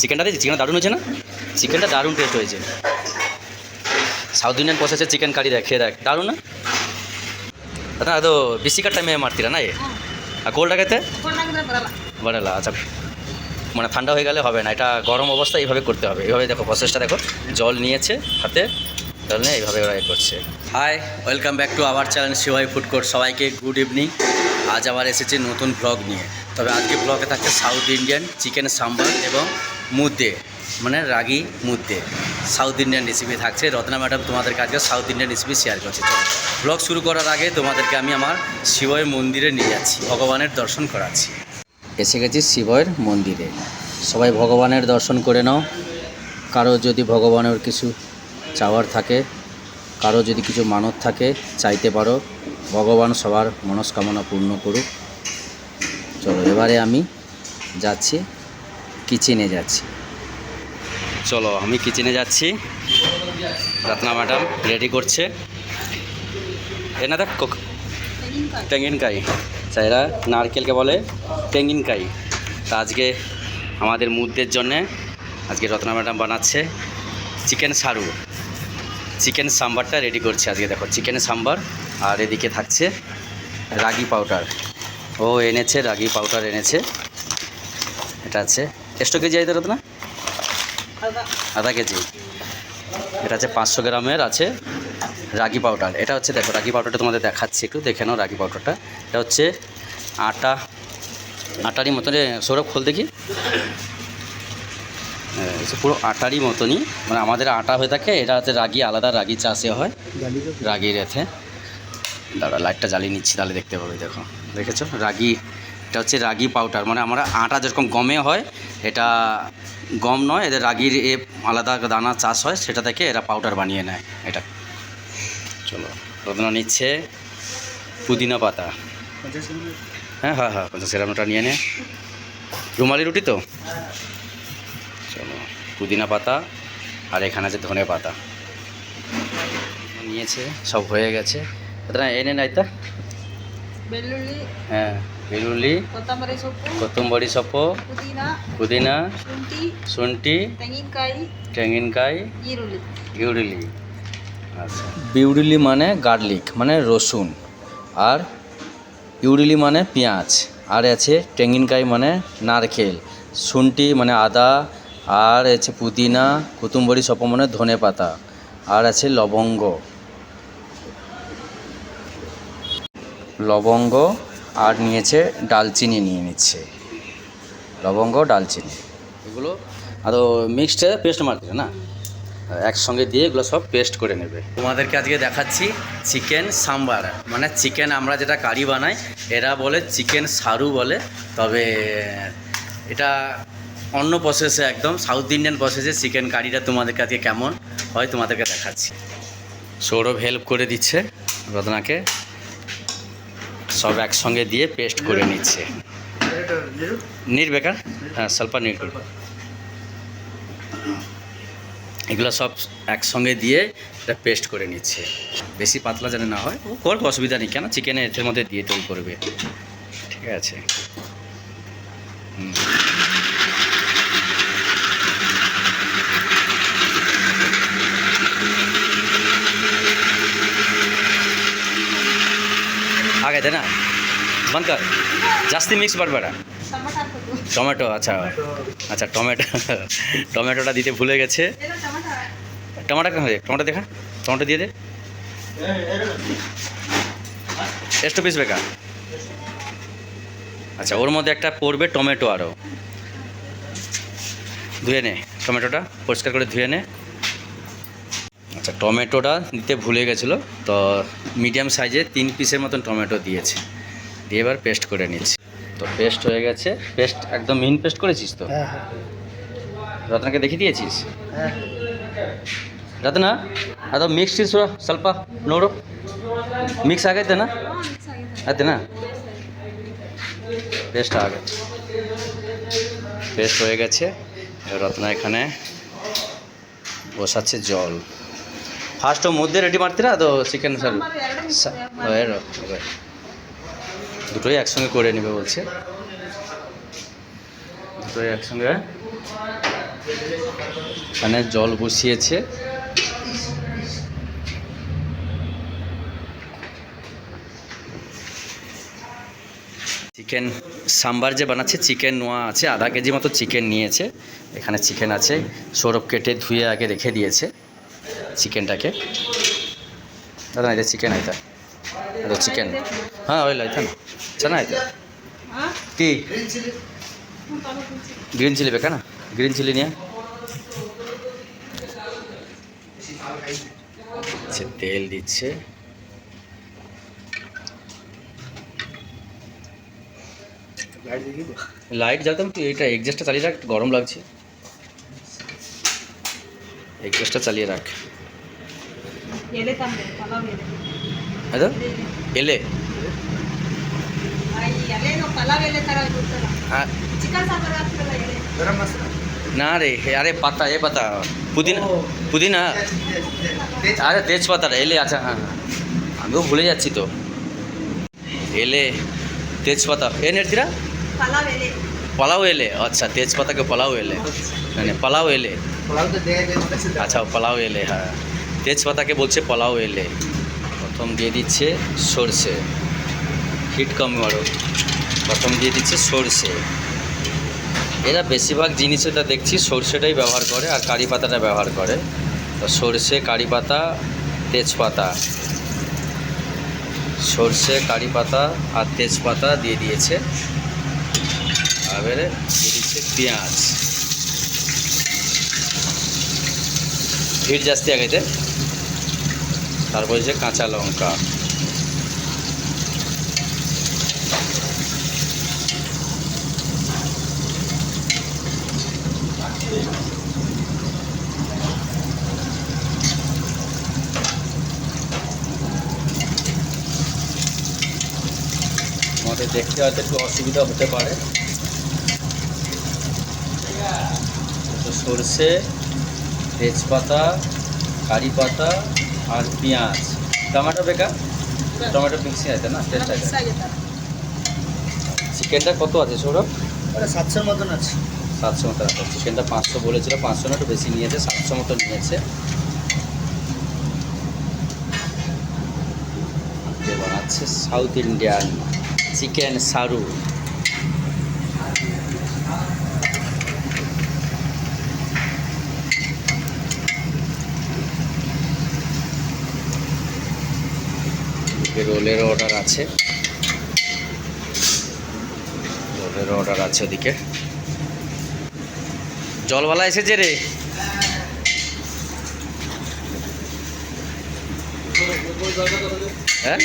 চিকেনটা দিয়েছি চিকেনটা দারুণ হয়েছে না চিকেনটা দারুণ টেস্ট হয়েছে south Indian process chicken curry দেখ খেয়ে দেখ দারুণ না ಅದನ್ನ ಅದು ಬಿಸಿ ಕಟ್ಟ ಟೈಮೇ ಮಾಡ್ತೀರಾ না এ আর কোল্ড ಆಗೈತೆ ಕೊಂಡಾಗಿದ್ರೆ ಬರಲ್ಲ বড়লা আচ্ছা মানে ঠান্ডা হয়ে গেলে হবে না এটা গরম অবস্থা এইভাবে করতে হবে এইভাবে দেখো প্রসেসটা দেখো জল নিয়েছে হাতে জল নিয়ে এইভাবে ওরা এ করছে hi welcome back to our channel Shibai food court সবাইকে গুড ইভিনিং আজ আবার এসেছি নতুন ব্লগ নিয়ে তবে আজকে ব্লগে থাকছে সাউথ ইন্ডিয়ান চিকেন সাম্বার এবং মুদ্দে মানে রাগি মুদ্দে। সাউথ ইন্ডিয়ান রেসিপি থাকছে। রত্না ম্যাডাম তোমাদেরকে আজকে সাউথ ইন্ডিয়ান রেসিপি শেয়ার করছে। ব্লগ শুরু করার আগে তোমাদেরকে আমি আমার শিবয় মন্দিরে নিয়ে যাচ্ছি। ভগবানের দর্শন করাচ্ছি। এসে গেছি শিবয়ের মন্দিরে। সবাই ভগবানের দর্শন করে নাও। কারও যদি ভগবানের কিছু চাওয়ার থাকে, কারও যদি কিছু মানত থাকে, চাইতে পারো। ভগবান সবার মনস্কামনা পূর্ণ করুক। চলো, এবারে আমি যাচ্ছি। কিচেনে যাচ্ছি। চলো আমি কিচেনে যাচ্ছি। রত্না ম্যাডাম রেডি করছে। এনা দেখ কোক টেঙ্গিনকাই চাইরা নারকেলকে বলে টেঙ্গিনকাই তা আজকে আমাদের মুদ্রের জন্যে আজকে রত্না ম্যাডাম বানাচ্ছে চিকেন সারু। চিকেন সাম্বারটা রেডি করছে আজকে দেখো চিকেন সাম্বার। আর এদিকে থাকছে রাগি পাউডার। ও এনেছে রাগি পাউডার এনেছে। এটা আছে। ಎಷ್ಟು কেজি আইতে রত্না ಅದ আধা কেজি এটা আছে পাঁচশো গ্রামের আছে রাগি পাউডার এটা হচ্ছে দেখো রাগি পাউডারটা তোমাদের দেখাচ্ছি একটু দেখে নাও রাগি পাউডারটা এটা হচ্ছে আটা আটারই মতন এ, সৌরভ খোল দেখি হ্যাঁ, এটা পুরো আটারই মতনই মানে আমাদের আটা হয়ে থাকে এটা হচ্ছে রাগি আলাদা রাগি চাষে হয় রাগির এতে দাঁড়া লাইটটা জ্বালিয়ে নিচ্ছি তাহলে দেখতে পাবে দেখো দেখেছো রাগি এটা হচ্ছে রাগি পাউডার মানে আমরা আটা যেরকম গমে হয় এটা গম নয় এদের রাগির এ আলাদা দানা চাষ হয় সেটা থেকে এরা পাউডার বানিয়ে নেয় এটা। চলো রদনা নিচ্ছে পুদিনা পাতা। হ্যাঁ হ্যাঁ হ্যাঁ পঞ্চাশ গ্রামটা নিয়ে নে। রুমালি রুটি তো? চলো পুদিনা পাতা আর এখানে আছে ধনে পাতা। নিয়েছে সব হয়ে গেছে। এনে নাই তা হ্যাঁ। বেলুল্লি ಕೊತ್ತಂಬರಿ ಸೊಪ್ಪು ಕೊತ್ತಂಬರಿ ಸೊಪ್ಪು ಪುದೀನ ಪುದೀನ ಶುಂಠಿ ಶುಂಠಿ ತೆಂಗಿನಕಾಯಿ ತೆಂಗಿನಕಾಯಿ ಈರುಳ್ಳಿ বিউরিলি আচ্ছা বিউরিলি মানে গার্লিক মানে রসুন আর ইউরিলি মানে পেঁয়াজ আর আছে টেঙ্গিনকাই মানে নারকেল শুন্টি মানে আদা আর আছে পুদিনা কুতুম্বরি সপ মানে ধনে পাতা আর আছে লবঙ্গ লবঙ্গ আর নিয়েছে ডালচিনি নিয়ে নিচ্ছে। লবঙ্গ, ডালচিনি। এগুলো আরও মিক্সড পেস্ট মারতে না? একসঙ্গে দিয়ে এগুলো সব পেস্ট করে নেবে। তোমাদেরকে আজকে দেখাচ্ছি চিকেন সাম্বার মানে চিকেন আমরা যেটা কারি বানাই, এরা বলে চিকেন সারু বলে। তবে এটা অন্য প্রসেসে একদম সাউথ ইন্ডিয়ান প্রসেসে চিকেন কারিটা তোমাদেরকে আজকে কেমন হয় তোমাদেরকে দেখাচ্ছি। সৌরভ হেল্প করে দিচ্ছে রত্নাকে। সব একসঙ্গে দিয়ে পেস্ট করে নিচ্ছে ನೀರು ಬೇಕಾ ಹಾಂ ಸ್ವಲ್ಪ ನೀರು ಕೊಡಿ এগুলো সব একসঙ্গে দিয়ে এটা পেস্ট করে নিচ্ছে বেশি পাতলা যেন না হয় ও করবে অসুবিধা নেই কেন চিকেনে এর মধ্যে দিয়ে তৈরি করবে ঠিক আছে হুম। ಆಗೈತೆ ನಾ ಬಂದ್ ಕರ್ ಜಾಸ್ತಿ ಮಿಕ್ಸ್ ಮಾಡಬೇಡ ಟೊಮಟ ಹಾಕ್ಬೇಕು টমেটো আচ্ছা আচ্ছা টমেটো টমেটোটা দিতে ভুলে গেছে ಏನೋ ಟೊಮಟ টমেটো কেন টমেটো দেখা টমেটো দিয়ে দে ಎಷ್ಟು পিস ಬೇಕಾ আচ্ছা ওর মধ্যে একটা পড়বে টমেটো আরও ধুয়ে নে টমেটোটা পরিষ্কার করে ধুয়ে নে আচ্ছা টমেটোটা দিতে ভুলে গেছিলো তো মিডিয়াম সাইজে তিন পিসের মতন টমেটো দিয়েছে দিয়ে এবার পেস্ট করে নিচ্ছি তো পেস্ট হয়ে গেছে পেস্ট একদম মিহিন পেস্ট করেছিস তো রত্নাকে দেখিয়ে দিয়েছিস ರತ್ನ ಅದು ಮಿಕ್ಸ್ ಇಸು ಸ್ವಲ್ಪ ನೋಡು ಮಿಕ್ಸ್ ಆಗೈತೆನಾ ಮಿಕ್ಸ್ ಆಗಿದೆ ಆಯ್ತೇನಾ পেস্ট ಆಗತ್ತೆ পেস্ট হয়ে গেছে এবার রত্না এখানে বসাচ্ছে জল ফার্স্ট মধ্যে রেডি ಮಾಡ್ತೀರಾ ಅದು চিকেন স্যার ಸಾಂಬಾರು ಎರಡು mix ಮಾಡಿ. দুটোই একসঙ্গে করে নেবে বলছে দুটোই একসঙ্গে এখানে জল বসিয়েছে চিকেন সাম্বার যে বানাচ্ছে চিকেন নোয়া আছে আধা কেজি মতো চিকেন নিয়েছে এখানে চিকেন আছে সৌরভ কেটে ধুয়ে আগে রেখে দিয়েছে চিকেনটাকে দাদা এটা চিকেন ಆಯ್ತಾ ಅದು ಚಿಕನ್ ಹಾಂ ಆಯಿಲ್ ಆಯ್ತಾ ಚೆನ್ನಾಯ್ತು ಹಾಂ কি তাহলে বলছি গ্রিন চিলি ಬೇಕಾ গ্রিন চিলি নিয়ে আচ্ছা তেল দিচ্ছে লাইট জ্বালতাম তুই এটা এক্সজস্টটা চালিয়ে রাখ গরম লাগছে এক্সজস্টটা চালিয়ে রাখ ಅದು ಎಲೆ ಆ, ಈ ಎಲೆನು ಪಲಾವ್ ಎಲೆ ಥರ ಇರುತ್ತಲ್ಲ হ্যাঁ ಚಿಕನ್ ಸಾಂಬಾರು ಹಾಕ್ತಿರಲ್ಲ ಎಲೆ না রে আরে পাতা এ পাতা পুদিনা পুদিনা আরে তেজপাতাটা এলে আচ্ছা হ্যাঁ হ্যাঁ। আমিও ভুলে যাচ্ছি তো এলে তেজপাতা এ নেড়দিরা ಪಲಾವ್ ಎಲೆ পলাও এলে আচ্ছা তেজপাতাকে পলাও এলে মানে পলাও এলে আচ্ছা পলাও এলে হ্যাঁ তেজপাতাকে বলছে পোলাও এলে। প্রথম দিয়ে দিচ্ছে সর্ষে। হিট কম মারো প্রথম দিয়ে দিচ্ছে সর্ষে। এরা বেশিরভাগ জিনিসে তা দেখছি সর্ষেটাই ব্যবহার করে আর কারি পাতাটা ব্যবহার করে। তো সর্ষে, কারি পাতা, তেজপাতা। সর্ষে, কারি পাতা আর তেজপাতা দিয়ে দিয়েছে। এবারে দিয়ে দিচ্ছে পেঁয়াজ। ভিড় জাস্তি আগেতে তারপরে যে কাঁচা লঙ্কা। দেখতে হয়তো একটু অসুবিধা হতে পারে। সর্ষে তেজপাতা কারি পাতা আর পেঁয়াজ। টমেটো বেকা? টমেটো মিক্সি আছে না? টেস্ট আছে। চিকেনটা কত আছে সৌরভ? সাতশোর মতন আছে। সাতশো মতো আছে। চিকেনটা পাঁচশো বলেছিল পাঁচশো না একটু বেশি নিয়েছে সাতশো মতো নিয়েছে। আছে সাউথ ইন্ডিয়ান চিকেন সারু এদিকে রোলের অর্ডার আছে। রোলের অর্ডার আছে ওদিকে। জলওয়ালা এসেছে রে। হ্যাঁ?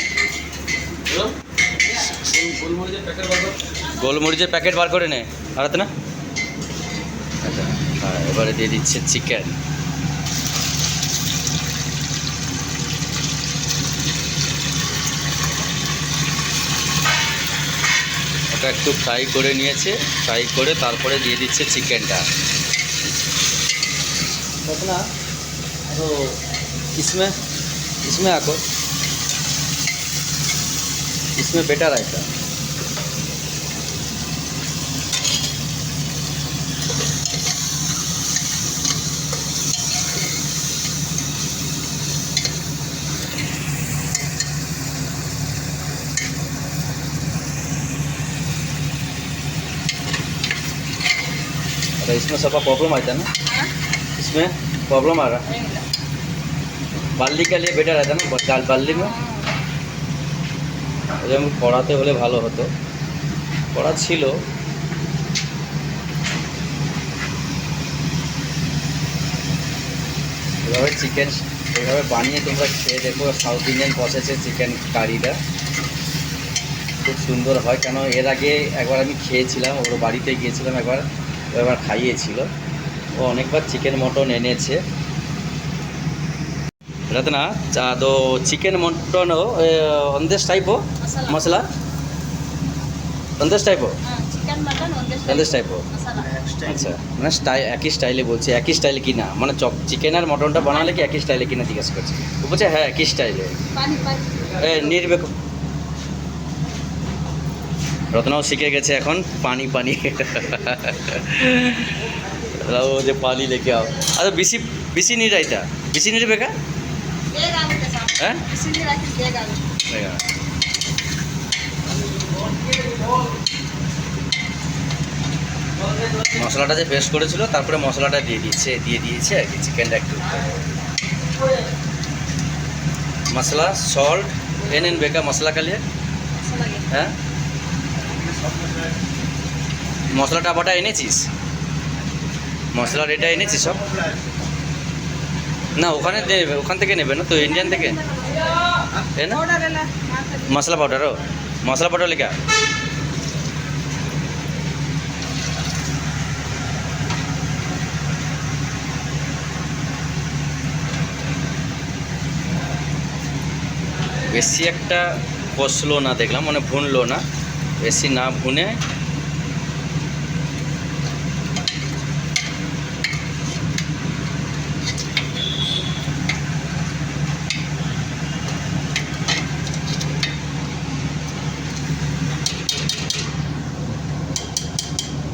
গোলমরিচের প্যাকেট বার করে নে। আর না? আচ্ছা, হ্যাঁ এবারে দিয়ে দিচ্ছে চিকেন ওটা একটু ফ্রাই করে নিয়েছে ফ্রাই করে তারপরে দিয়ে দিচ্ছে চিকেনটা अपना तो इसमें इसमें आको इसमें बेटर रहता तो इसमें सबका प्रॉब्लम आता है ना ಹಾಂ इसमें प्रॉब्लम आ रहा है ಏನಿಲ್ಲ বার্লি के लिए बेटर रहता ना डाल बार्ली में যেমন কড়াতে হলে ভালো হতো কড়া ছিল এভাবে চিকেন এভাবে বানিয়ে তোমরা খেয়ে দেখো সাউথ ইন্ডিয়ান প্রসেসের চিকেন কারিটা খুব সুন্দর হয় কেন এর আগে একবার আমি খেয়েছিলাম ওর বাড়িতে গিয়েছিলাম একবার ও একবার খাইয়েছিল ও অনেকবার চিকেন মটন এনেছে ರತ್ನ ಚ- ಅದು ಚಿಕನ್ ಮಟನು ಒಂದಷ್ಟು ಟೈಪು ಮಸಾಲ ಮಸಾಲ ಒಂದಷ್ಟು ಟೈಪು ಹಾಂ ಚಿಕನ್ ಮಟನ್ ಒಂದೇ ಒಂದಷ್ಟು টাইপু ಮಸಾಲ আচ্ছা মানে স্টাই একই স্টাইলে বলছি একই স্টাইলে কিনা মানে চপ চিকেন আর মটনটা বানালে কি একই স্টাইলে কিনা জিজ্ঞেস করছি ও বলছে হ্যাঁ একই স্টাইলে ಪಾನಿ ಪಾನಿ এ নির্বেক রত্নাও শিখে গেছে এখন পানি পানি। ও যে পানি দেখে আও। আচ্ছা বিসি বিসি নিরা এটা। বিসি নিরা বেকা হ্যাঁ? মশলাটা যে পেস্ট করেছিল তারপরে মশলাটা দিয়ে দিয়েছে দিয়ে দিয়েছে আর কি চিকেনটা একটু মশলা সল্ট এন এন বেকা মশলা কালিয়া হ্যাঁ? মশলা টাপাটা এনেছিস? মশলা এটা এনেছিস সব? না ওখানে ওখান থেকে নেবে না তো ইন্ডিয়ান থেকে? মশলা পাউডার ও? মশলা পাউডার লেখা। বেশি একটা কষলো না দেখলাম মানে ভুনলো না। বেশি না ভুনে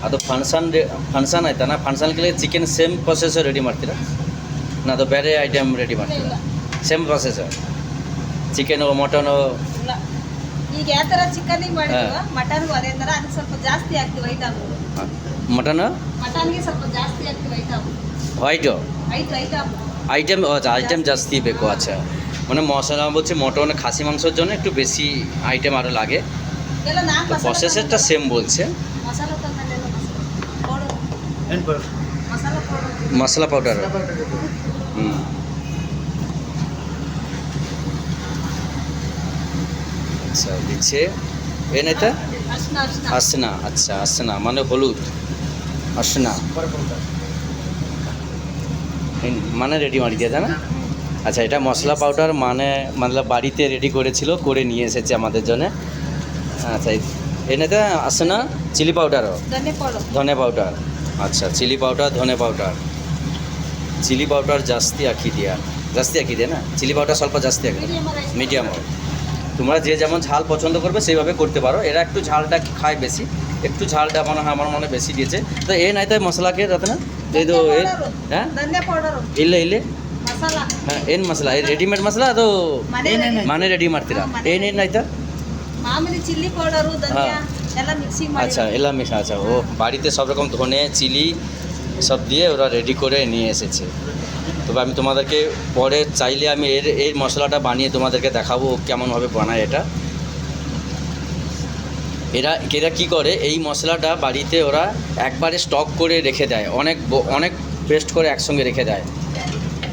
ಅದು ಫಂಕ್ಷನ್ ಫಂಕ್ಷನ್ ಆಯ್ತಾ ಫಂಕ್ಷನ್ಗೆ ಚಿಕನ್ ಸೇಮ್ ಪ್ರೊಸೆಸ್ ರೆಡಿ ಮಾಡ್ತೀರಾ ನಾ ಅದು ಬೇರೆ ಐಟಮ್ ರೆಡಿ ಇಲ್ಲ ಮಾಡ್ತೀರಾ ಇಲ್ಲ ಸೇಮ್ ಪ್ರೊಸೆಸ್ ಚಿಕನು ಮಟನು ಇಲ್ಲ ಈಗ ಯಾವ ಥರ ಚಿಕನ್ನಿಗೆ ಮಾಡಿದ್ವ ಮಟನ್ಗೂ ಅದೇ ಥರ ಅದಕ್ಕೆ ಸ್ವಲ್ಪ ಜಾಸ್ತಿ ಹಾಕ್ತೀವಿ ಐಟಮ್ ಮಟನ್ ಮಟನ್ಗೆ ಸ್ವಲ್ಪ ಜಾಸ್ತಿ ಹಾಕ್ತೀವಿ ಐಟಮ್ হোয়াইটও ಐದು ಐಟಮ್ আইটেম আচ্ছা আইটেম জাস্তি বেকো আচ্ছা মানে মশলা বলছে মটন খাসি মাংসের জন্য একটু বেশি আইটেম আরও লাগে ಎಲ್ಲ ನಾಲ್ಕು তো প্রসেসেরটা সেম বলছে মশলা পাউডার hmm. আচ্ছা দিচ্ছে। এ নেতা আসনা আচ্ছা আসনা মানে হলুদ। আসনা মানে রেডি মারি দিয়ে না হ্যাঁ? আচ্ছা এটা মশলা পাউডার মানে মানে বাড়িতে রেডি করেছিল করে নিয়ে এসেছে আমাদের জন্য। আচ্ছা এ নেতা না চিলি পাউডারও ধনে পাউডার আচ্ছা চিলি পাউডার ধনে পাউডার চিলি পাউডার ಜಾಸ್ತಿ ಹಾಕಿದ್ಯಾ ಜಾಸ್ತಿ ಹಾಕಿದೆ না চিলি পাউডার ಸ್ವಲ್ಪ ಜಾಸ್ತಿ ಹಾಕಿದೆ ಮೀಡಿಯಮ್ ರೈಸ್ মিডিয়াম তোমরা যে যেমন ঝাল পছন্দ করবে সেইভাবে করতে পারো এরা একটু ঝালটা খায় বেশি একটু ঝালটা মনে হয় আমার মনে হয় বেশি দিয়েছে তো ಏ ನಾಯ್ತಾ ಮಸಾಲಾಕ್ಕೆ ರತ್ನ ಇದು ಏ- ಹಾ? ಧನ್ಯ ಪೌಡರ್ ಇಲ್ಲ ಇಲ್ಲಿ ಮಸಾಲ ಹಾಂ ಏನು ಮಸಾಲ ರೆಡಿಮೇಡ್ ಮಸಾಲ ಅದು ಮನೆ ಮನೆ ರೆಡಿ ಮಾಡ್ತೀರಾ ಹಾ, ಮನೆ ಏನೇನು ಆಯ್ತಾ ಮಾಮೂಲಿ ಚಿಲ್ಲಿ ಪೌಡರು ಧನ್ಯ ಎಲ್ಲ ಮಿಕ್ಸಿಂಗ್ ಮಾಡಿ আচ্ছা এলাম মিশা আচ্ছা ও বাড়িতে সব রকম ধনে চিলি সব দিয়ে ওরা রেডি করে নিয়ে এসেছে। তবে আমি তোমাদেরকে পরে চাইলে আমি এর এই মশলাটা বানিয়ে তোমাদেরকে দেখাবো কেমনভাবে বানায় এটা। এরা এরা কী করে এই মশলাটা বাড়িতে ওরা একবারে স্টক করে রেখে দেয়। অনেক অনেক পেস্ট করে একসঙ্গে রেখে দেয়।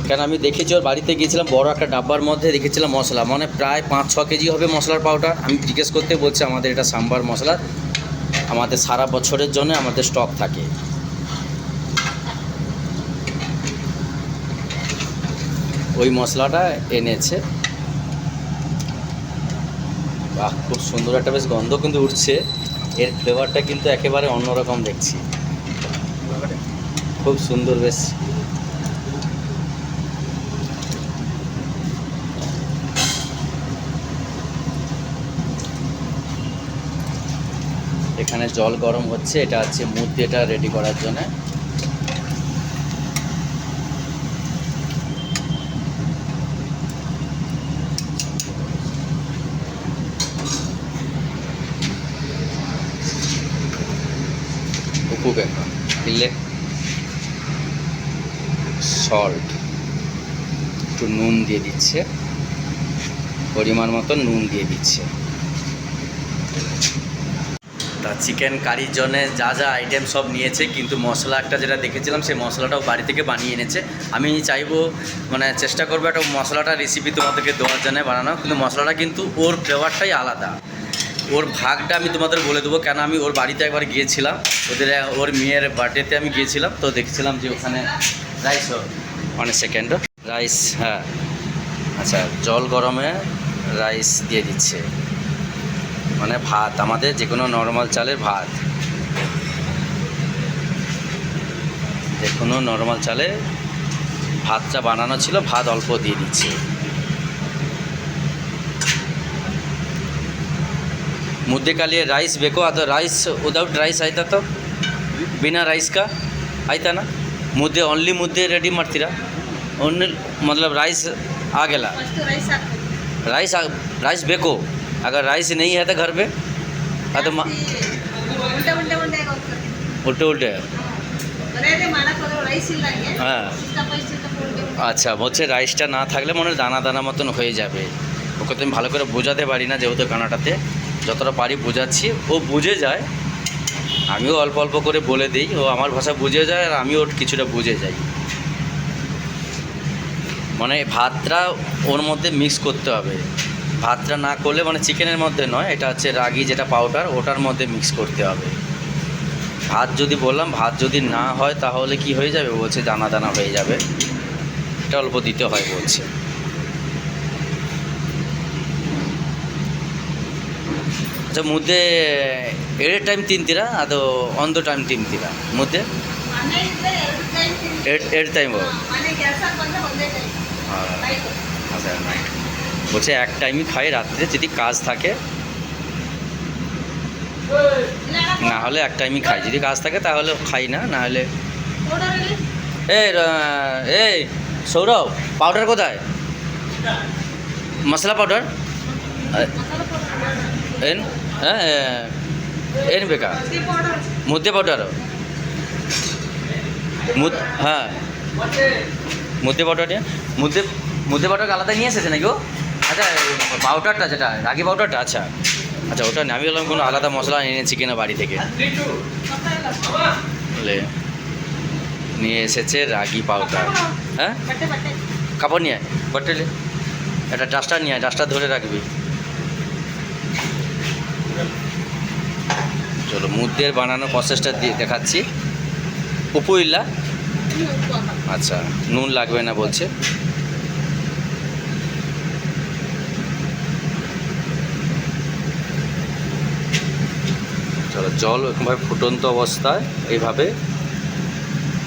কেন আমি দেখেছি ওর বাড়িতে গিয়েছিলাম, বড় একটা ডাব্বার মধ্যে দেখেছিলাম মশলা। মানে প্রায় পাঁচ, ছ কেজি হবে মশলার পাউডার। আমি জিজ্ঞেস করতে বলছি, আমাদের এটা সাম্বার মশলা। আমাদের সারা বছরের জন্য আমাদের স্টক থাকে। ওই মশলাটা এনেছে। বাহ, খুব সুন্দর একটা বেশ গন্ধ কিন্তু উঠছে। এর ফ্লেভারটা কিন্তু একেবারে অন্যরকম দেখছি। খুব সুন্দর বেশ। এখানে জল গরম হচ্ছে, এটা হচ্ছে মূর্তি এটা রেডি করার জন্য। উপু সল্ট একটু নুন দিয়ে দিচ্ছে। পরিমাণ মতো নুন দিয়ে দিচ্ছে। চিকেন কারির জন্য যা যা আইটেম সব নিয়েছে, কিন্তু মশলা একটা যেটা দেখেছিলাম, সেই মশলাটাও বাড়ি থেকে বানিয়ে এনেছে। আমি চাইব মানে চেষ্টা করব একটা মশলাটা রেসিপি তোমাদেরকে দেওয়ার জন্য বানানো কিন্তু মশলাটা কিন্তু ওর ফ্লেভারটাই আলাদা। ওর ভাগটা আমি তোমাদের বলে দেবো, কেন আমি ওর বাড়িতে একবার গিয়েছিলাম। ওদের, ওর মেয়ের বার্থডেতে আমি গিয়েছিলাম, তো দেখছিলাম যে ওখানে রাইস মানে সেকেন্ড রাইস হ্যাঁ। আচ্ছা জল গরমে রাইস দিয়ে দিচ্ছে। মানে ভাত আমাদের যে কোনো নর্মাল চালের ভাত। যে কোনো নর্মাল চালে ভাতটা বানানো ছিল ভাত অল্প দিয়ে দিচ্ছে। মধ্যে কালিয়ে রাইস বেকো আত রাইস উদাউট রাইস আইতা তো? বিনা রাইস কা? আইতা না? মধ্যে অনলি মধ্যে রেডি মারতিরা। অন্য মতলব রাইস আগেলা রাইস রাইস বেকো। अगर राइस नहीं है तो घर पे, हाँ तो उल्टे उल्टे হ্যাঁ আচ্ছা বলছে রাইসটা না থাকলে মনে হয় দানা দানা মতন হয়ে যাবে। ওকে তো আমি ভালো করে বোঝাতে পারি না যেহেতু কানাটাতে যতটা পারি বোঝাচ্ছি, ও বুঝে যায়। আমিও অল্প অল্প করে বলে দিই, ও আমার ভাষা বুঝে যায় আর আমিও কিছুটা বুঝে যাই। মানে ভাতটা ওর মধ্যে মিক্স করতে হবে। ভাতটা না করলে মানে চিকেনের মধ্যে নয় এটা হচ্ছে রাগি যেটা পাউডার ওটার মধ্যে মিক্স করতে হবে। ভাত যদি বললাম ভাত যদি না হয় তাহলে কি হয়ে যাবে? বলছে দানা দানা হয়ে যাবে। এটা অল্প দিতে হয় বলছে। আচ্ছা মধ্যে এড়ের টাইম তিনতিরা আদো অন্ধ টাইম তিনতিরা মধ্যে এর এর টাইম আচ্ছা বলছে, এক টাইমই খাই রাত্রে যদি কাজ থাকে। না হলে এক টাইমই খাই। যদি কাজ থাকে তাহলে খাই না না হলে এই এই, সৌরভ পাউডার কোথায়? মশলা পাউডার এন হ্যাঁ এন বেকা মুদে পাউডার হ্যাঁ মুদে পাউডার মুদে মুদে পাউডার আলাদা নিয়ে এসেছে নাকি ও? আচ্ছা পাউডারটা যেটা, রাগি পাউডারটা আচ্ছা। আচ্ছা ওটা আমি বললাম কোনো আলাদা মশলা এনেছি কিনা বাড়ি থেকে। নিয়ে এসেছে রাগি পাউডার হ্যাঁ? কাপড় নিয়ে বটেলে একটা ডাস্টার নিয়ে ডাস্টার ধরে রাখবি। চলো, মুদ্দের বানানোর প্রসেসটা দিয়ে দেখাচ্ছি। উপইল্লা। আচ্ছা নুন লাগবে না বলছে। চলো, জল এরকমভাবে ফুটন্ত অবস্থায় এইভাবে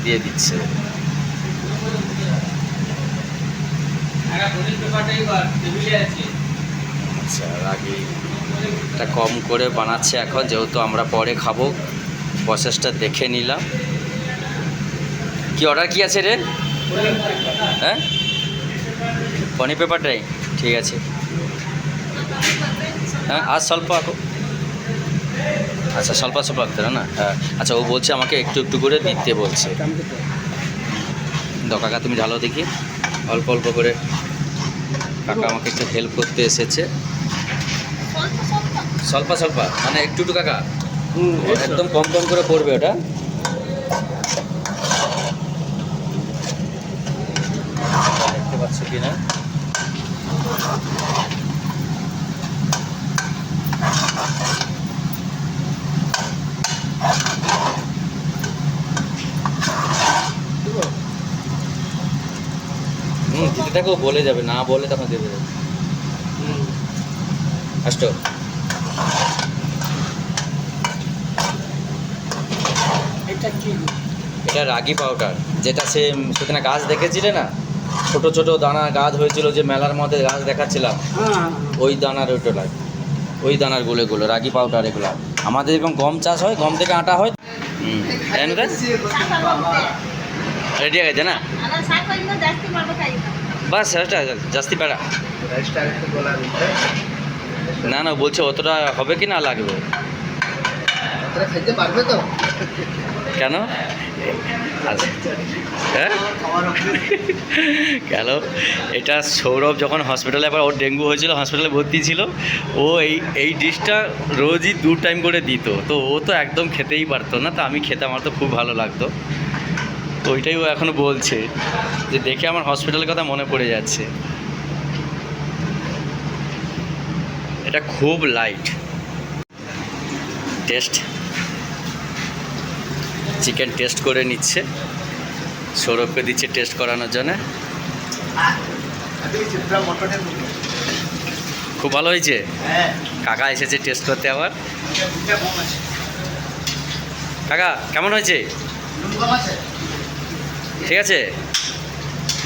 দিয়ে দিচ্ছে। আচ্ছা এটা কম করে বানাচ্ছে এখন, যেহেতু আমরা পরে খাব প্রসেসটা দেখে নিলাম। কি অর্ডার কি আছে রে? হ্যাঁ? পনির পেপারটাই ঠিক আছে। হ্যাঁ আর স্বল্প আচ্ছা স্বল্পা স্বল্প রাখতে না? হ্যাঁ। আচ্ছা ও বলছে আমাকে একটু একটু করে দিতে বলছে। দাও কাকা তুমি ঢালো দেখি। অল্প অল্প করে কাকা আমাকে একটু হেল্প করতে এসেছে। স্বল্প স্বল্প? মানে একটু একটু কাকা? একদম কম কম করে পড়বে ওটা? দেখতে পাচ্ছ কিনা? দেখো বলে যাবে না বলে তখন দেবে। এটা রাগি পাউডার যেটা সে সেখানে গাছ দেখেছিলে না? ছোট ছোট দানা গাছ হয়েছিল যে মেলার মধ্যে গাছ দেখাচ্ছিলাম। ওই দানার ওইটা লাগে। ওই দানারগুলো গুলো রাগি পাউডার এগুলো। আমাদের এরকম গম চাষ হয় গম থেকে আটা হয়? রেডি হয়ে গেছে না? বাস জাস্তি বেড়া না না বলছে অতটা হবে কি না লাগবে? তো? কেন? আচ্ছা। হ্যাঁ? এটা সৌরভ যখন হসপিটালে আবার ওর ডেঙ্গু হয়েছিল হসপিটালে ভর্তি ছিল ও এই এই ডিশটা রোজই দু টাইম করে দিত। তো ও তো একদম খেতেই পারতো না তো আমি খেতে আমার তো খুব ভালো লাগতো। তো ওইটাই ও এখনও বলছে যে দেখে আমার হসপিটালের কথা মনে পড়ে যাচ্ছে। এটা খুব লাইট টেস্ট চিকেন টেস্ট করে নিচ্ছে। সৌরভকে দিচ্ছে টেস্ট করানোর জন্য। খুব ভালো হয়েছে? হ্যাঁ কাকা এসেছে টেস্ট করতে আবার। কাকা, কেমন হয়েছে? ঠিক আছে?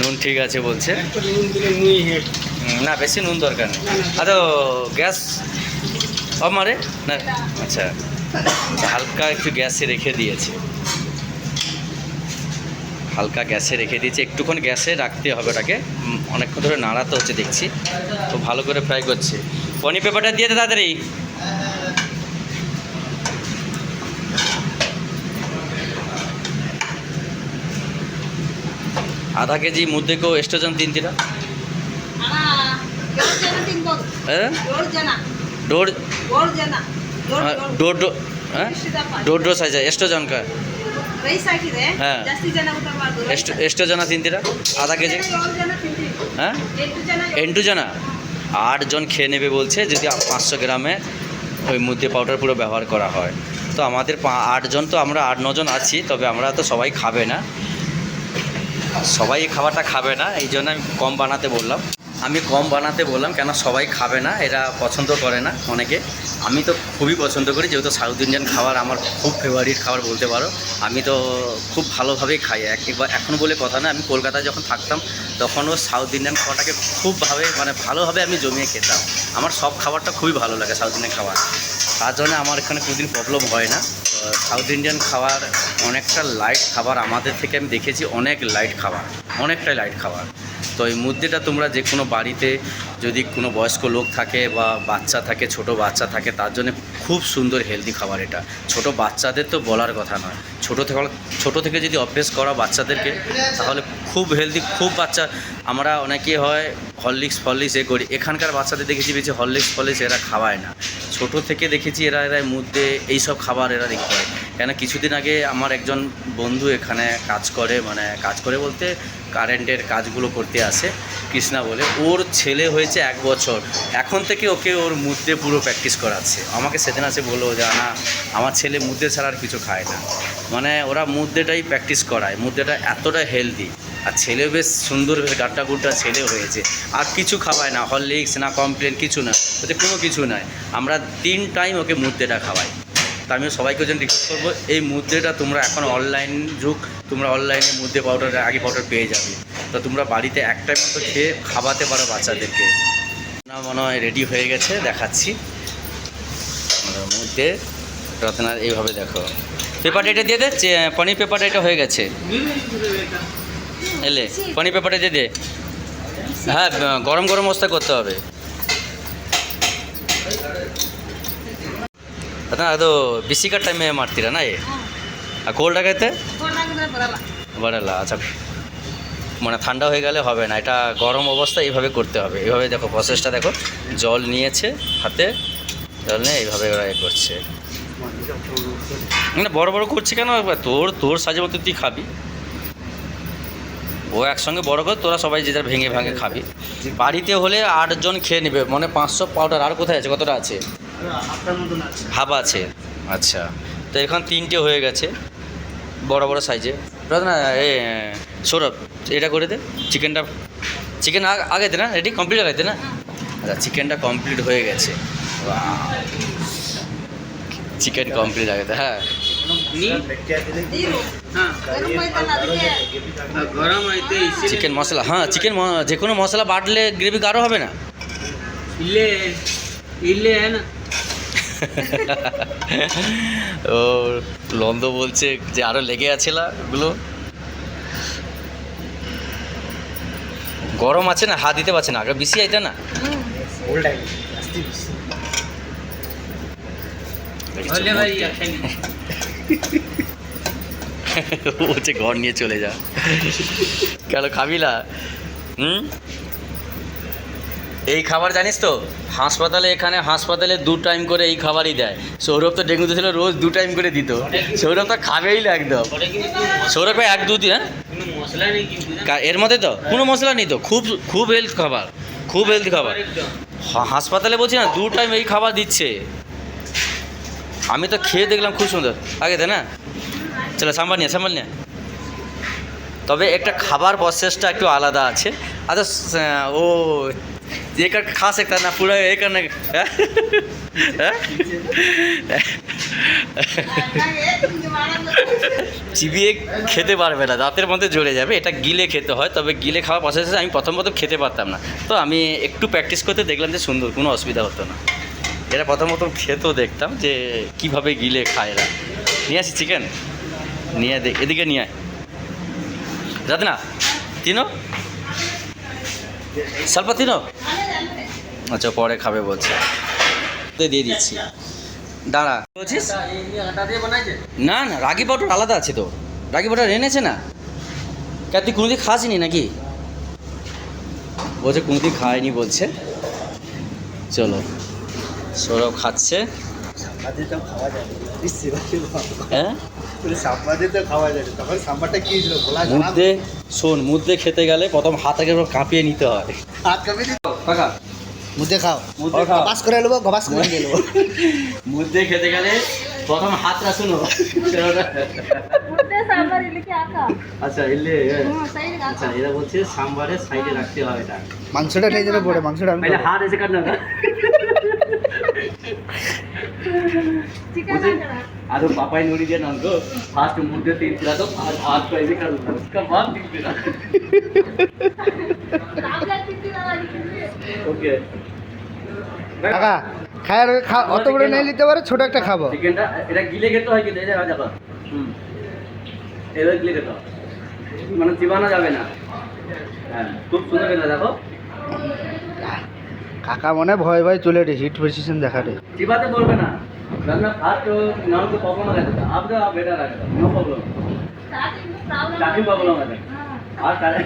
নুন ঠিক আছে বলছে। না, বেশি নুন দরকার নেই। আচ্ছা গ্যাস অফ মারে? না আচ্ছা। হালকা একটু গ্যাসে রেখে দিয়েছে। হালকা গ্যাসে রেখে দিয়েছি। একটুক্ষণ গ্যাসে রাখতে হবে ওটাকে। অনেকক্ষণ ধরে নাড়াতে হচ্ছে, দেখছি। তো ভালো করে ফ্রাই করছে। পনির পেপারটা দিয়ে দে তাড়াতাড়ি। আধা কেজি ಮುದ್ದೆಗೂ ಎಷ್ಟು ಜನ ತಿಂತೀರಾ ಅಣ್ಣ ಏಳು ಜನ ತಿನ್ಬೋದು ಏಳು ಜನ ಡೋಡ್ ಏಳು ಜನ ಏಳು ಡೋಡ್ ಡೋ ಡೋಡ್ ಡೋ ಸೈಜ್ ಎಷ್ಟು ಜನಕ್ಕೆ ರೈಸ್ ಹಾಕಿದೆ ಹಾ. ಜಾಸ್ತಿ ಜನ ಊಟ ಮಾಡ್ಬೋದು ಎಷ್ಟು ಎಷ್ಟು ಜನ ತಿಂತೀರಾ আধা কেজি ಏಳು ಜನ ತಿಂತೀವಿ হ্যাঁ ಎಂಟು ಜನ এন্টু জানা আটজন খেয়ে নেবে বলছে যদি পাঁচশো গ্রামে ওই মুদ্দে পাউডার পুরো ব্যবহার করা হয় তো আমাদের পা- আটজন তো আমরা আট নজন আছি তবে আমরা তো সবাই খাবে না সবাই এই খাবারটা খাবে না, এই জন্য আমি কম বানাতে বললাম। আমি কম বানাতে বললাম, কেন সবাই খাবে না, এরা পছন্দ করে না অনেকে। আমি তো খুবই পছন্দ করি, যেহেতু সাউথ ইন্ডিয়ান খাবার আমার খুব ফেভারিট খাবার বলতে পারো। আমি তো খুব ভালোভাবেই খাই, এক- একবার এখন বলে কথা না, আমি কলকাতায় যখন থাকতাম, তখনও সাউথ ইন্ডিয়ান খাবারটাকে খুবভাবে মানে ভালোভাবে আমি জমিয়ে খেতাম। আমার সব খাবারটা খুবই ভালো লাগে সাউথ ইন্ডিয়ান খাবার। তার জন্য আমার এখানে কোনোদিন প্রবলেম হয় না। সাউথ ইন্ডিয়ান খাবার অনেকটা লাইট খাবার আমাদের থেকে আমি দেখেছি, অনেক লাইট খাবার, অনেকটাই লাইট খাবার। তো এই মুদ্দেটা তোমরা যে কোনো বাড়িতে যদি কোনো বয়স্ক লোক থাকে বা বাচ্চা থাকে, ছোট বাচ্চা থাকে, তার জন্য খুব সুন্দর হেলদি খাবার এটা। ছোট বাচ্চাদের তো বলার কথা নয়। ছোট থেকে ছোট থেকে যদি অভ্যেস করা বাচ্চাদেরকে, তাহলে খুব হেলদি খুব বাচ্চা। আমরা অনেকে হয় হরলিক্স ফরলিক্স এ করি। এখানকার বাচ্চাদের দেখেছি বেশি হরলিক্স ফরলিক্স এরা খাওয়ায় না। ছোট থেকে দেখেছি এরা এরা মুদ্দে এইসব খাবার এরা রেখে করে কেন কিছুদিন আগে আমার একজন বন্ধু এখানে কাজ করে মানে কাজ করে বলতে কারেন্টের কাজগুলো করতে আসে, কৃষ্ণা বলে। ওর ছেলে হয়েছে এক বছর। এখন থেকে ওকে ওর মুদ্দে পুরো প্র্যাকটিস করাচ্ছে। আমাকে সেদিন আসে বলল যে না আমার ছেলে মুদ্দে ছাড়া আর কিছু খায় না। মানে ওরা মুদ্দেটাই প্র্যাকটিস করায় মুদ্দেটা এতটা হেলদি আর ছেলে বেশ সুন্দর বেশ গাট্টা গুট্টা ছেলে হয়েছে। আর কিছু খাওয়ায় না, হরলিক্স না কমপ্লেন, কিছু না, ওতে কোনো কিছু নাই। আমরা তিন টাইম ওকে মুদ্দেটা খাওয়াই। তা আমি সবাইকে যেন রিকোয়েস্ট করব, এই মুদ্রেটা তোমরা এখন অনলাইন যুগ, তোমরা অনলাইনে মুদ্রে পাউডার আগে পাউডার পেয়ে যাবে। তো তোমরা বাড়িতে একটা মতো খেয়ে খাওয়াতে পারো বাচ্চাদেরকে। না, মনে হয় রেডি হয়ে গেছে, দেখাচ্ছি। মধ্যে রত্নার এইভাবে দেখো। পেপারটা এটা দিয়ে দে পনির পেপারটা এটা হয়ে গেছে। এলে পনির পেপারটা দিয়ে দে হ্যাঁ ব- গরম গরম অবস্থা করতে হবে ಅದನ್ನ ಅದು ಬಿಸಿ ಕಟ್ಟ ಟೈಮೇ ಮಾಡ್ತೀರಾ ನಾ আর কোল্ড আগাইতে ಫೋನ್ ಆಗಿದ್ರೆ ಬರಲ್ಲ বড়াল আচ্ছা মানে ঠান্ডা হয়ে গেলে হবে না এটা গরম অবস্থা এইভাবে করতে হবে এইভাবে দেখো প্রসেসটা দেখো জল নিয়েছে হাতে জল নিয়ে এইভাবে ওরা এ করছে না বড় বড় করছি কেন এবার তোর তোর সাজে মতো তুই খাবি ও একসঙ্গে বড় করে তোরা সবাই যেটা ভেঙে ভেঙে খাবি। বাড়িতে হলে আটজন খেয়ে নেবে মানে পাঁচশো পাউডার। আর কোথায় আছে? কতটা আছে? হাফ আছে। আচ্ছা। তো এখন তিনটে হয়ে গেছে বড় বড় সাইজে। না এ সৌরভ এটা করে দে। চিকেনটা চিকেন আগে দে না রেডি? কমপ্লিট আগে না? আচ্ছা চিকেনটা কমপ্লিট হয়ে গেছে। চিকেন কমপ্লিট আগে হ্যাঁ। চিকেন মশলা হ্যাঁ চিকেন যে কোনো মশলা বাটলে গ্রেভি গাঢ় হবে না ও লন্দ বলছে যে আরও লেগে আছে ওগুলো গরম আছে না হাত দিতে পারছে না আগে বেশি আইতে না বলছে ঘর নিয়ে চলে যা। কেন খাবি না? হুম? এই খাবার জানিস তো, হাসপাতালে এখানে হাসপাতালে দু টাইম করে এই খাবারই দেয়। সৌরভ তো ডেঙ্গুতে ছিল রোজ দু টাইম করে দিত। সৌরভ তো খাবেই না একদম। সৌরভ এক, দু দিন হ্যাঁ? এর মধ্যে তো? কোনো মশলা নেই তো। খুব খুব হেলথ খাবার। খুব হেলথ খাবার। হাসপাতালে বলছি না, দু টাইম এই খাবার দিচ্ছে। আমি তো খেয়ে দেখলাম খুব সুন্দর। আগে তাই না। চলো সাম্বার নিয়ে সাম্বার নিয়ে। তবে একটা খাবার প্রসেসটা একটু আলাদা আছে। আচ্ছা ও এ কার খাস একটা না, পুরো এ কারণে হ্যাঁ? হ্যাঁ? চিবিয়ে খেতে পারবে না দাঁতের মধ্যে জড়ে যাবে। এটা গিলে খেতে হয়, তবে গিলে খাওয়ার প্রসেসে আমি প্রথম প্রথম খেতে পারতাম না। তো আমি একটু প্র্যাকটিস করতে দেখলাম যে সুন্দর, কোনো অসুবিধা হতো না। এটা প্রথমত খেতেও দেখতাম যে কীভাবে গিলে খায় এরা। নিয়ে আসি চিকেন। নিয়ে দেখ এদিকে নিয়ে আয়। যাতে না তিনো? স্বল্প তিনো? আচ্ছা পরে খাবে বলছে। দিয়ে দিচ্ছি। দাঁড়া। বলছিস? না না রাগি পাউডার আলাদা আছে তো। রাগি পাউডার এনেছে না? কেন তুই কোনোদিন খাসনি নাকি? বলছে কোনোদিন খায়নি বলছে। চলো। সৌরভ খাচ্ছে। হ্যাঁ? শোন মুদ্রে খেতে গেলে প্রথম হাত আগে কাঁপিয়ে নিতে হয়। মুদ্রে খাও। করে নেব ঘবাস করে নেব। খেতে গেলে প্রথম হাত রাখুন আচ্ছা এলে আচ্ছা এটা বলছে সাম্বারে সাইডে রাখতে হবে এটা। মাংসটা যাবে মাংসটা হাত এসে ಅದು ಪಾಪಾಯಿ ನೋಡಿದ್ಯಾ ನನಗೂ ಫಾಸ್ಟ್ ಮುದ್ದೆ ತಿಂತಿರೋದು ಫಾಸ್ಟ್ ಫಾಸ್ಟ್ ಪ್ರೈಸ್ ಕಳಿಸ್ತಾರೆ ಕಬಾಬ್ ತಿಂತೀರ খা অত বড় নেই নিতে পারে ছোট একটা খাব। চিকেনটা এটা গিলে খেতে হয় কিন্তু এটা যাবা হুম। এটা গিলে খেতে মানে চিবানো যাবে না। হ্যাঁ খুব সুন্দর খেতে দেখো। কাকা মনে ভয় ভয় চলে রে হিট পজিশন দেখা রে জিবাতে বলবে না। রান্না ভাত তো নাও তো পাবো না। আপনি আপ বেটার আছে নো। প্রবলেম আর তারে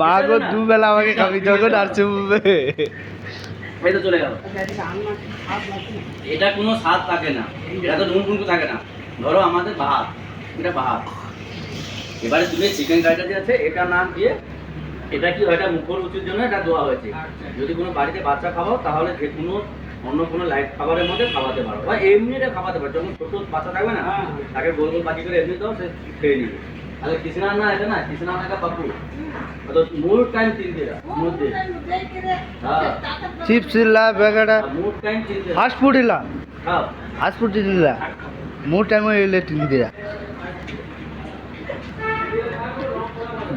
মা গো দুবেলা আমাকে খাবি যখন আর চুপবে। চলে গেল। এটা কোনো স্বাদ থাকে না। এটা তো থাকে না। ধরো আমাদের ভাত। এটা ভাত। এবারে তুমি চিকেন কারিটা দিয়ে আছে এটা নাম দিয়ে এটা কি এটা মুখর রুচির জন্য এটা দেওয়া হয়েছে। যদি কোনো বাড়িতে বাচ্চা খাওয়াও তাহলে যে কোনো অন্য কোনো লাইট খাবারের মধ্যে খাওয়াতে পারো। বা এমনি এটা খাওয়াতে পারো। যখন ছোট বাচ্চা থাকবে না হ্যাঁ। তাকে গোল গোল পাখি করে এমনি দাও সে খেয়ে নেবে। তাহলে না এটা না? কৃষ্ণা না পাপু तो मूड टाइम चीज दे रहा मूड दे हां चिप्स इल्ला वगैरह मूड टाइम चीज ফাস্ট ফুড इल्ला हां फास्ट फूड इल्ला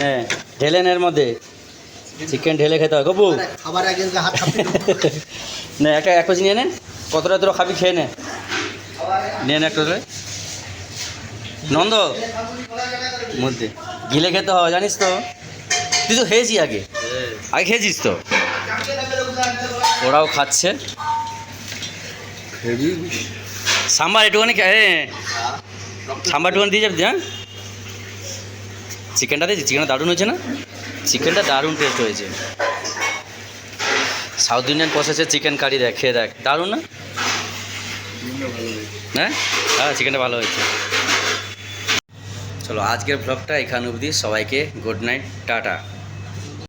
নে ঢেলেন এর মধ্যে। চিকেন ঢেলে খেতে হয়। গবু খাবার আগে হাত না একটা এক কেজি নিয়ে নেন কতটা তোরা খাবি খেয়ে নে। নিয়ে নে একটা নন্দ মধ্যে। গিলে খেতে হয় জানিস তো। তুই তো খেয়েছি আগে। আগে খেয়েছিস তো? ওরাও খাচ্ছে। সাম্বার একটুখানি হ্যাঁ। সাম্বার একটুখানি দিয়ে যাবি হ্যাঁ? চিকেনটা দিয়েছি চিকেনটা দারুণ হয়েছে না? চিকেনটা দারুণ টেস্ট হয়েছে। সাউথ ইন্ডিয়ান প্রসেসের চিকেন কারি দেখ, খেয়ে দেখ। দারুণ না? হ্যাঁ? হ্যাঁ চিকেনটা ভালো হয়েছে। চলো, আজকের ব্লগটা এখানে অবধি। সবাইকে গুড নাইট টাটা।